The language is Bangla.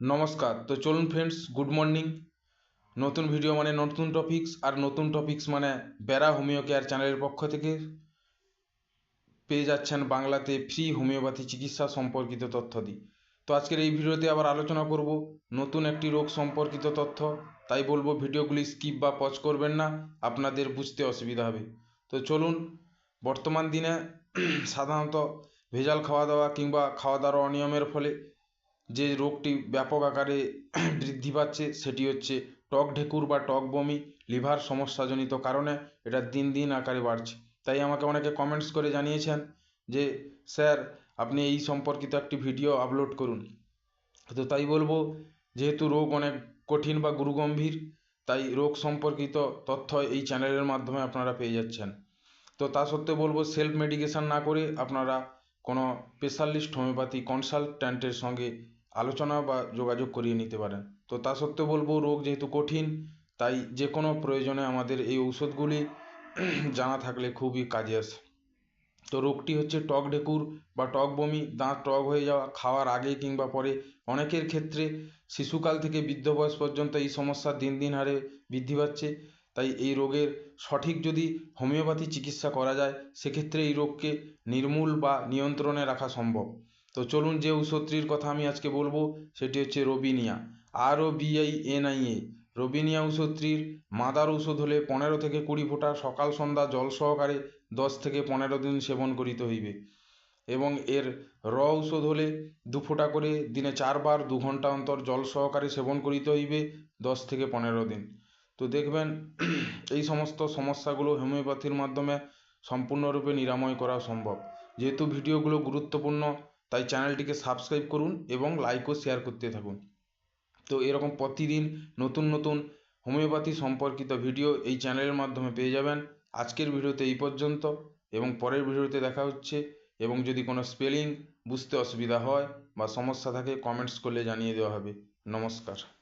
নমস্কার। তো চলুন ফ্রেন্ডস গুড মর্নিং নতুন ভিডিও মানে নতুন টপিক্স আর নতুন টপিক্স মানে বেড়া হোমিও কেয়ার চ্যানেলের পক্ষ থেকে পেয়ে যাচ্ছেন বাংলাতে ফ্রি হোমিওপ্যাথি চিকিৎসা সম্পর্কিত তথ্য দিই তো আজকের এই ভিডিওতে আবার আলোচনা করব নতুন একটি রোগ সম্পর্কিত তথ্য। তাই বলব ভিডিওগুলি স্কিপ বা পজ করবেন না, আপনাদের বুঝতে অসুবিধা হবে। তো চলুন, বর্তমান দিনে সাধারণত ভেজাল খাওয়া দাওয়া কিংবা খাওয়া দাওয়ার অনিয়মের ফলে যে রোগটি ব্যাপক আকারে বৃদ্ধি পাচ্ছে, সেটি হচ্ছে টক ঢেকুর বা টক বমি, লিভার সমস্যাজনিত কারণে এটা দিন দিন আকারে বাড়ছে। তাই আমাকে অনেকে কমেন্টস করে জানিয়েছেন যে, স্যার, আপনি এই সম্পর্কিত একটি ভিডিও আপলোড করুন। তো তাই বলব, যেহেতু রোগ অনেক কঠিন বা গুরুগম্ভীর, তাই রোগ সম্পর্কিত তথ্য এই চ্যানেলের মাধ্যমে আপনারা পেয়ে যাচ্ছেন। তো তা সত্ত্বেও বলব সেলফ মেডিকেশান না করে আপনারা কোনো স্পেশালিস্ট হোমিওপ্যাথি কনসালট্যান্টের সঙ্গে আলোচনা বা যোগাযোগ করিয়ে নিতে পারেন। তো তা সত্ত্বেও বলব, রোগ যেহেতু কঠিন, তাই যে কোনো প্রয়োজনে আমাদের এই ঔষধগুলি জানা থাকলে খুবই কাজে আসে। তো রোগটি হচ্ছে টক ঢেকুর বা টক বমি, দাঁত টক হয়ে যাওয়া, খাওয়ার আগে কিংবা পরে। অনেকের ক্ষেত্রে শিশুকাল থেকে বৃদ্ধ বয়স পর্যন্ত এই সমস্যা দিন দিন হারে বৃদ্ধি পাচ্ছে। তাই এই রোগের সঠিক যদি হোমিওপ্যাথি চিকিৎসা করা যায়, সেক্ষেত্রে এই রোগকে নির্মূল বা নিয়ন্ত্রণে রাখা সম্ভব। তো চলুন যে ঔষধটির কথা আমি আজকে বলব, সেটি হচ্ছে রবিনিয়া আর ও বিআই এনআইএ রবিনিয়া ঔষধটির মাদার ঔষধ হলে পনেরো থেকে কুড়ি ফোঁটা সকাল সন্ধ্যা জল সহকারে দশ থেকে পনেরো দিন সেবন করিতে হইবে। এবং এর র ঔষধ হলে দু ফোঁটা করে দিনে চারবার দু ঘণ্টা অন্তর জল সহকারে সেবন করিতে হইবে দশ থেকে পনেরো দিন। তো দেখবেন এই সমস্ত সমস্যাগুলো হোমিওপ্যাথির মাধ্যমে সম্পূর্ণরূপে নিরাময় করা সম্ভব। যেহেতু ভিডিওগুলো গুরুত্বপূর্ণ, তাই চ্যানেলটিকে সাবস্ক্রাইব করুন এবং লাইক ও শেয়ার করতে থাকুন। তো এরকম প্রতিদিন নতুন নতুন হোমিওপ্যাথি সম্পর্কিত ভিডিও এই চ্যানেলের মাধ্যমে পেয়ে যাবেন। আজকের ভিডিওতে এই পর্যন্ত এবং পরের ভিডিওতে দেখা হচ্ছে এবং যদি কোনো স্পেলিং বুঝতে অসুবিধা হয় বা সমস্যা থাকে, কমেন্টস করলে জানিয়ে দেওয়া হবে। নমস্কার।